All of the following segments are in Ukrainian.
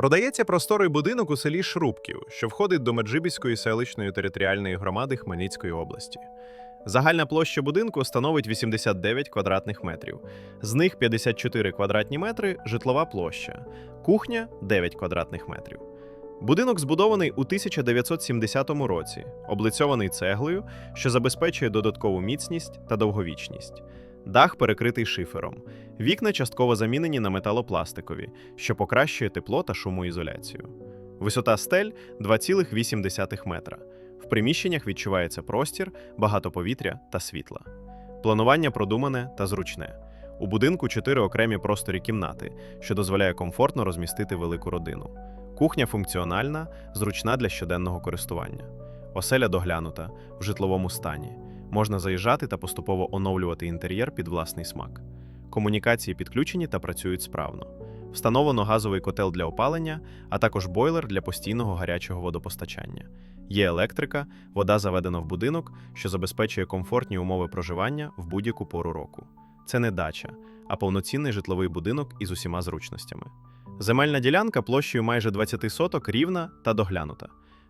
Продається просторий будинок у селі Шрубків, що входить до Меджибіської селищної територіальної громади Хмельницької області. Загальна площа будинку становить 89 квадратних метрів. З них 54 квадратні метри житлова площа, кухня 9 квадратних метрів. Будинок збудований у 1970 році, облицьований цеглою, що забезпечує додаткову міцність та довговічність. Дах перекритий шифером. Вікна частково замінені на металопластикові, що покращує тепло та шумоізоляцію. Висота стель 2,8 метра. В приміщеннях відчувається простір, багато повітря та світла. Планування продумане та зручне. У будинку чотири окремі просторі кімнати, що дозволяє комфортно розмістити велику родину. Кухня функціональна, зручна для щоденного користування. Оселя доглянута в житловому стані. Можна заїжджати та поступово оновлювати інтер'єр під власний смак. Комунікації підключені та працюють справно. Встановлено газовий котел для опалення, а також бойлер для постійного гарячого водопостачання. Є електрика, вода заведена в будинок, що забезпечує комфортні умови проживання в будь-яку пору року. Це не дача, а повноцінний житловий будинок із усіма зручностями. Земельна ділянка площею майже 20 соток рівна та доглянута.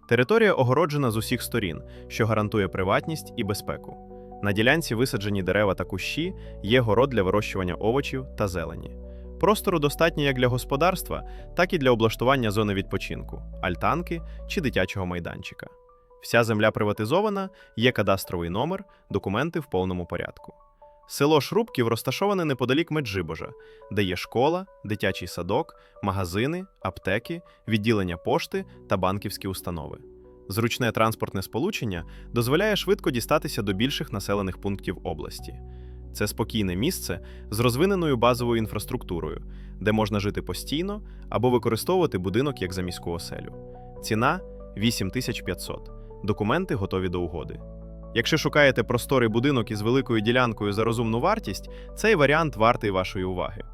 Територія огороджена з усіх сторін, що гарантує приватність і безпеку. На ділянці висаджені дерева та кущі, є город для вирощування овочів та зелені. Простору достатньо як для господарства, так і для облаштування зони відпочинку, альтанки чи дитячого майданчика. Вся земля приватизована, є кадастровий номер, документи в повному порядку. Село Шрубків розташоване неподалік Меджибожа, де є школа, дитячий садок, магазини, аптеки, відділення пошти та банківські установи. Зручне транспортне сполучення дозволяє швидко дістатися до більших населених пунктів області. Це спокійне місце з розвиненою базовою інфраструктурою, де можна жити постійно або використовувати будинок як заміську оселю. Ціна 8500. Документи готові до угоди. Якщо шукаєте просторий будинок із великою ділянкою за розумну вартість, цей варіант вартий вашої уваги.